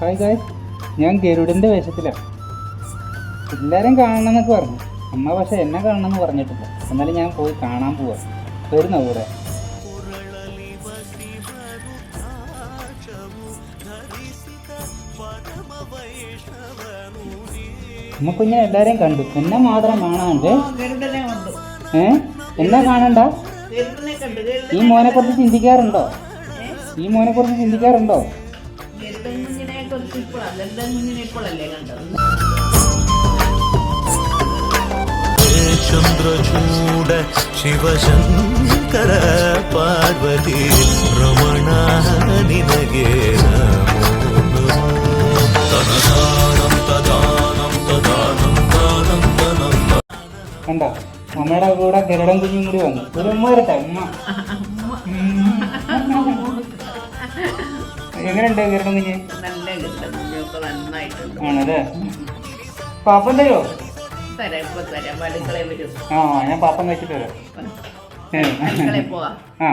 Hi ഗായ് ഞാൻ ഗരുഡിന്റെ വേഷത്തിലാണ് എല്ലാവരും കാണണമെന്നൊക്കെ പറഞ്ഞു. അമ്മ പക്ഷെ എന്നെ കാണണമെന്ന് പറഞ്ഞിട്ടില്ല. എന്നാലും ഞാൻ പോയി കാണാൻ പോവാ. വരുന്ന കൂടെ അമ്മ കുഞ്ഞിനെ എല്ലാരെയും കണ്ടു. എന്നെ മാത്രം കാണാണ്ട്. ഏ? എന്നാ കാണണ്ട? ഈ മോനെ കുറിച്ച് ചിന്തിക്കാറുണ്ടോ? ഈ മോനെ കുറിച്ച് ചിന്തിക്കാറുണ്ടോ? കുഞ്ഞിനെ കുറിച്ച് ഇപ്പോഴാണ് ഗരുഡൻ കുഞ്ഞിനെ ഇപ്പോഴല്ലേ കണ്ടത് ಚಂದ್ರಚೂಡ ಶಿವಶಂಕರ ಪಾರ್ವತಿ ರಮಣ ನಿನಗೆ ನಮೋ ನಮೋ. ತನದಾನಂ ತದಾನಂ ತದಾನಂ ದಾನಂ ದನಂ കണ്ടോ അമ്മയുടെ കൂടെ ഗരുഡൻ കുഞ്ഞും കൂടി വന്നു ഒരു ഉമ്മ വരട്ടെ ഉമ്മ എങ്ങനെയുണ്ട് ഗരുഡൻ കുഞ്ഞ്? നല്ല ഗരുഡൻ കുഞ്ഞൊക്കെ നന്നായിട്ടുണ്ട്. ആണല്ലേ? പാപ്പം തരുമോ തരാം ഇപ്പൊ തരാം. അടുക്കളയിൽ വരും. ആ ഞാൻ പാപ്പം കഴിച്ചിട്ട് വരാം. അടുക്കളയിൽ പോവാം. ആ.